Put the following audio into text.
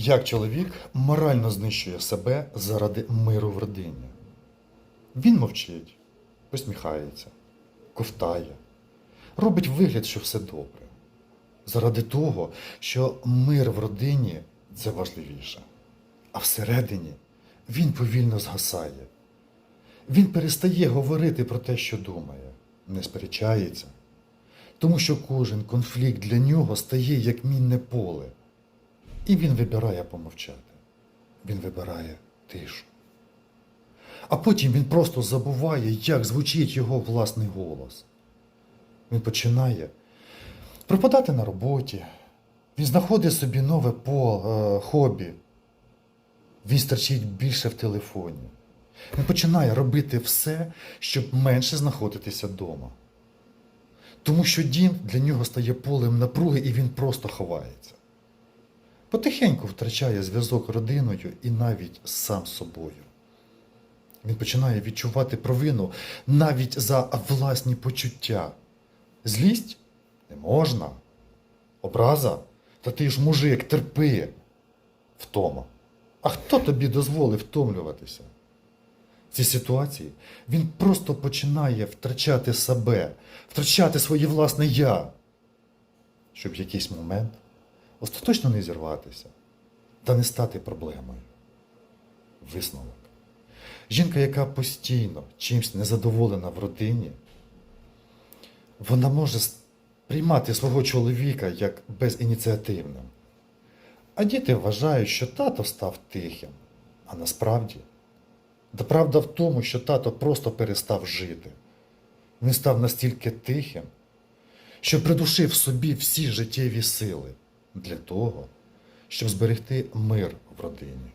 Як чоловік морально знищує себе заради миру в родині. Він мовчить, посміхається, ковтає, робить вигляд, що все добре. Заради того, що мир в родині це важливіше. А всередині він повільно згасає. Він перестає говорити про те, що думає, не сперечається, тому що кожен конфлікт для нього стає як мінне поле. І він вибирає помовчати. Він вибирає тишу. А потім він просто забуває, як звучить його власний голос. Він починає пропадати на роботі. Він знаходить собі нове по, е, хобі. Він стерчить більше в телефоні. Він починає робити все, щоб менше знаходитися вдома. Тому що дім для нього стає полем напруги і він просто ховається. Потихеньку втрачає зв'язок родиною і навіть сам собою. Він починає відчувати провину навіть за власні почуття. Злість не можна. Образа? Та ти ж мужик, терпи. Втома. А хто тобі дозволив втомлюватися? В цій ситуації він просто починає втрачати себе, втрачати своє власне я, щоб в якийсь момент остаточно не зірватися та не стати проблемою. Висновок. Жінка, яка постійно чимсь незадоволена в родині, вона може приймати свого чоловіка як безініціативним. А діти вважають, що тато став тихим. А насправді, да правда в тому, що тато просто перестав жити. Він став настільки тихим, що придушив собі всі життєві сили для того, щоб зберегти мир в родині.